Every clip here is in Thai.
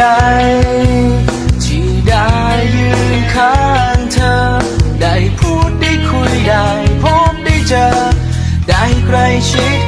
ใด ที่ได้ยืนข้างเธอ ได้พูดได้คุยได้พบได้เจอ ได้ใกล้ชิด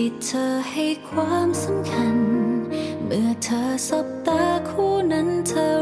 ที่เธอให้ความสำคัญ เมื่อเธอสบตาคู่นั้นเธอ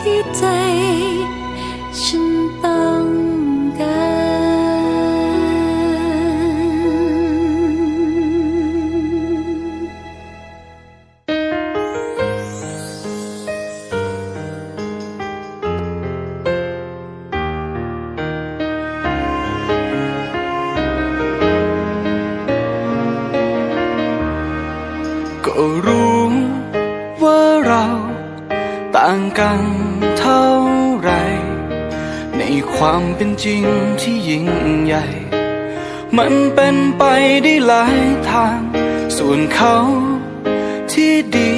ที่ใจฉัน ความเป็นจริงที่ยิ่งใหญ่ มันเป็นไปได้หลายทาง ส่วนเขาที่ดี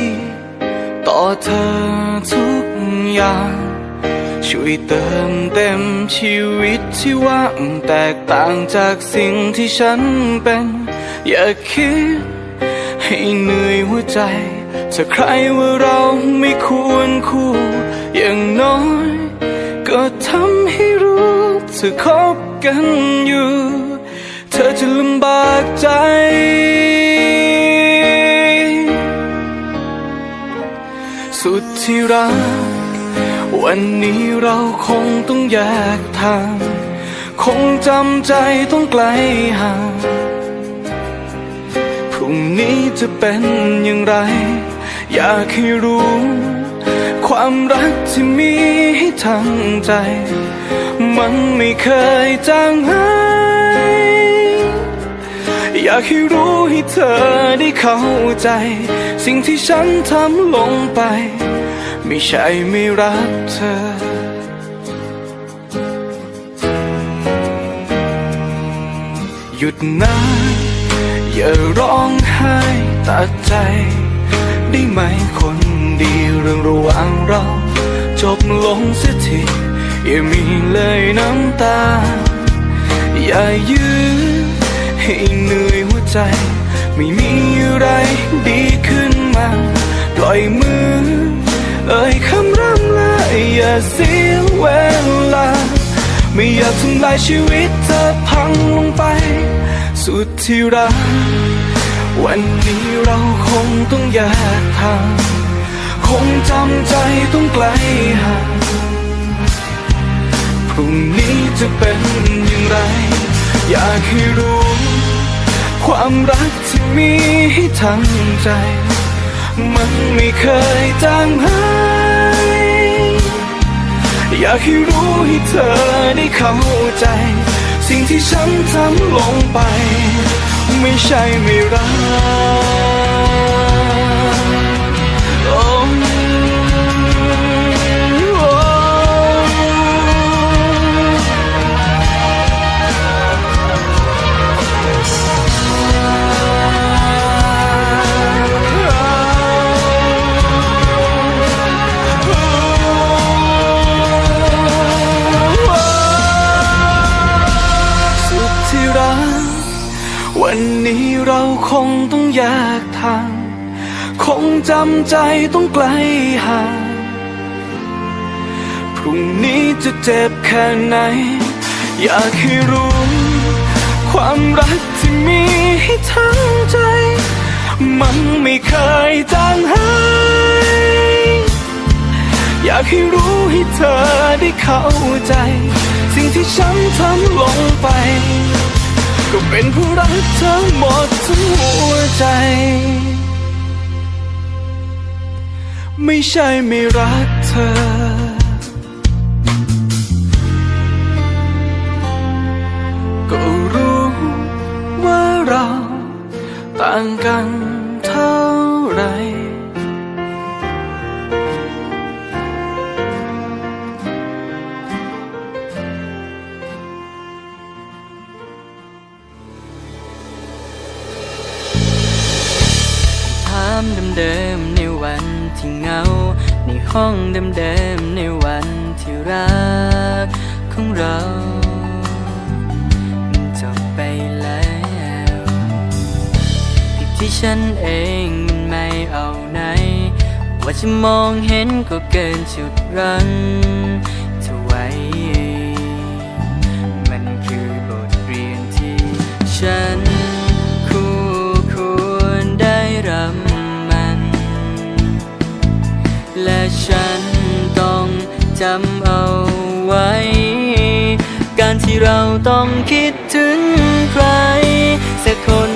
ต่อเธอทุกอย่าง ช่วยเติมเต็มชีวิตที่ว่างแตกต่างจากสิ่งที่ฉันเป็น อย่าคิดให้เหนื่อยหัวใจ ถ้าใครว่าเราไม่ควรคู่ อย่างน้อย ก็ทำให้ ธอคบกันอยู่ เธอจะลำบากใจ สุดที่รัก วันนี้เราคงต้องแยกทาง คงจำใจต้องไกลห่างพรุ่งนี้จะเป็นอย่างไร อยากให้รู้ ความรักที่มีให้ทั้งใจ มันไม่เคยจางหายอยากให้รู้ให้เธอได้เข้าใจ สิ่งที่ฉันทำลงไป ไม่ใช่ไม่รักเธอ หยุดนะอย่าร้องไห้ตัดใจได้ไหมคนดีเรื่องระหว่างเรา จบลงเสียที อย่ามีเลยน้ำตา อย่ายื้อให้เหนื่อยหัวใจ ไม่มีอะไรดีขึ้นมา ปล่อยมือ เอ่ยคำร่ำลาอย่าเสียเวลา ไม่อยากทำลายชีวิตเธอพังลงไป สุดที่รัก วันนี้เราคงต้องแยกทาง คงจำใจต้องไกลห่าง รุ่งนี้จะเป็นอย่างไร อยากให้รู้ ความรักที่มีให้ทั้งใจ มันไม่เคยจางหายอยากให้รู้ให้เธอได้เข้าใจ สิ่งที่ฉันทำลงไป ไม่ใช่ไม่รัก ใจต้องไกลห่างพรุ่งนี้จะเจ็บแค่ไหน อยากให้รู้ ความรักที่มีให้ทั้งใจ มันไม่เคยจางหายอยากให้รู้ให้เธอได้เข้าใจ สิ่งที่ฉันทำลงไป ก็เป็นผู้รักเธอหมดทั้งหัวใจ ไม่ใช่ไม่รักเธอ ก็รู้ว่าเราต่างกัน ที่ฉันเองมันไม่เอาไหน ว่าจะมองเห็นก็เกินจุดรันเธอไว้ มันคือบทเรียนที่ฉันคู่ควรได้รับมัน และฉันต้องจำเอาไว้ การที่เราต้องคิดถึงใครสักคน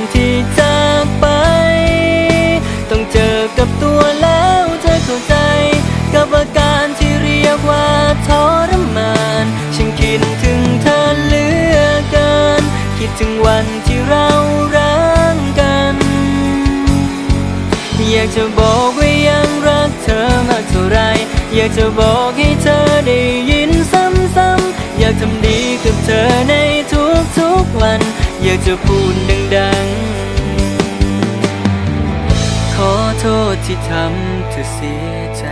ากจะบอกให้เธอได้ยินซ้ำๆอยากทำดีกับเธอในทุกๆวัน อยากจะพูดดังๆ ขอโทษที่ทำเธอเสียใจ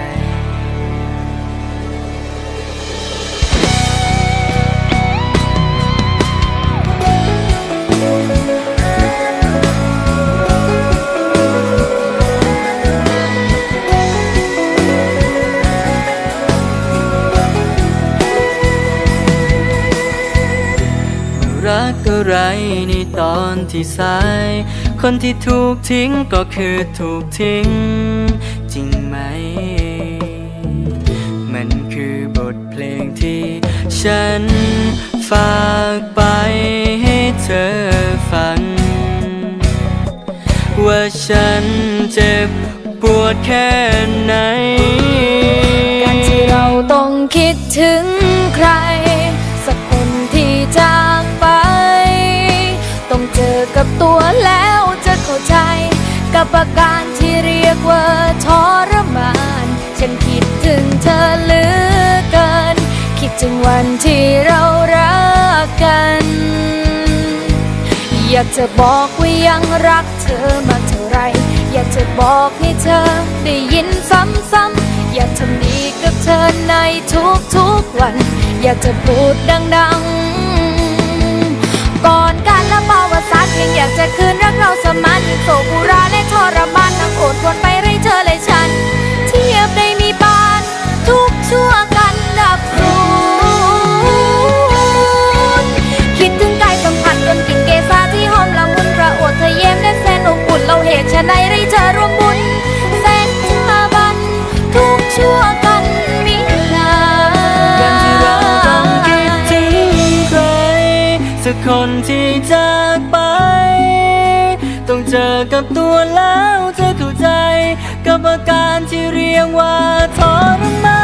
รักอะไรในตอนที่สาย คนที่ถูกทิ้งก็คือถูกทิ้ง จริงไหม มันคือบทเพลงที่ฉันฝากไปให้เธอฟัง ว่าฉันเจ็บปวดแค่ไหน การที่เราต้องคิดถึงใคร กับตัวแล้วจะเข้าใจ กับอาการที่เรียกว่าทรมาน ฉันคิดถึงเธอเหลือเกิน คิดถึงวันที่เรารักกัน อยากจะบอกว่ายังรักเธอมากเท่าไร อยากจะบอกให้เธอได้ยินซ้ำๆอยากทำดีกับเธอในทุกๆวัน อยากจะพูดดังๆ ประวัติศาสตร์เพียงอยากจะคืนรักเราสมานยิ่งโศกุราและทรมานทั้งโอดทนไปไรเธอและฉัน เทียบได้มีปาน ทุกชั่วกันดับสูญคิดถึงกายสัมผัสจนกลิ่นเกสาที่หอมละมุนกระอวดเธอเย้มและแสนอบอุ่นเราเหตุชะใดไรเธอร่วมบุญแสนชาบัน ทุกชั่วกันมิลาการที่เราต้องคิดถึงใครสักคนที่ การที่เรียกว่าทรมาน